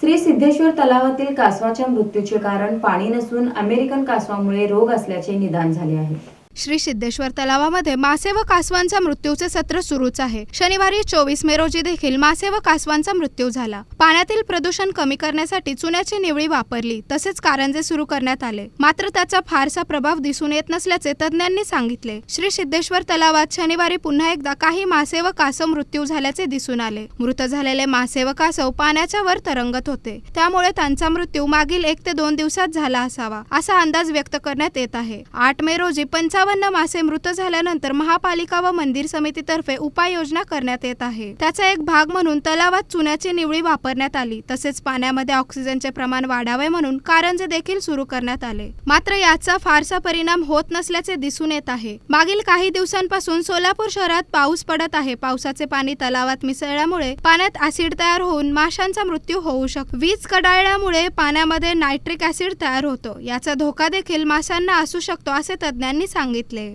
श्री सिद्धेश्वर तलावातील कासवाच्या मृत्यूचे कारण पाणी नसून अमेरिकन कासवामुळे रोग असल्याचे निदान झाले आहे. श्री सिद्धेश्वर तलावामध्ये मासे व कासवांचा मृत्यूचे सत्र सुरूच आहे. शनिवारी चोवीस मे रोजी देखील मासे व कासवांचा मृत्यू झाला. पाण्यातील प्रदूषण कमी करण्यासाठी चुन्याची निवळी वापरली तसेच कारंजे सुरू करण्यात आले. मात्र त्याचा फारसा प्रभाव दिसून येत नसल्याचे तज्ज्ञांनी सांगितले. श्री सिद्धेश्वर तलावात शनिवारी पुन्हा एकदा काही मासे व कासव मृत्यू झाल्याचे दिसून आले. मृत झालेले मासे व कासव पाण्याच्या वर तरंगत होते. त्यामुळे त्यांचा मृत्यू मागील एक ते दोन दिवसात झाला असावा असा अंदाज व्यक्त करण्यात येत आहे. आठ मे रोजी पंचावन्न मासे मृत झाल्यानंतर महापालिका व मंदिर समितीतर्फे उपाययोजना करण्यात येत आहे. त्याचा एक भाग म्हणून तलावात चुन्याची निवळी वापरण्यात आली. तसेच पाण्यामध्ये ऑक्सिजनचे प्रमाण वाढावे म्हणून कारंजे देखील सुरू करण्यात आले. मात्र याचा फारसा परिणाम होत नसल्याचे दिसून येत आहे. मागील काही दिवसांपासून सोलापूर शहरात पाऊस पडत आहे. पावसाचे पाणी तलावात मिसळल्यामुळे पाण्यात ऍसिड तयार होऊन माशांचा मृत्यू होऊ शकतो वीज कडाळल्यामुळे पाण्यामध्ये नायट्रिक ऍसिड तयार होतो. याचा धोका देखील माशांना असू शकतो असे तज्ज्ञांनी सांगितले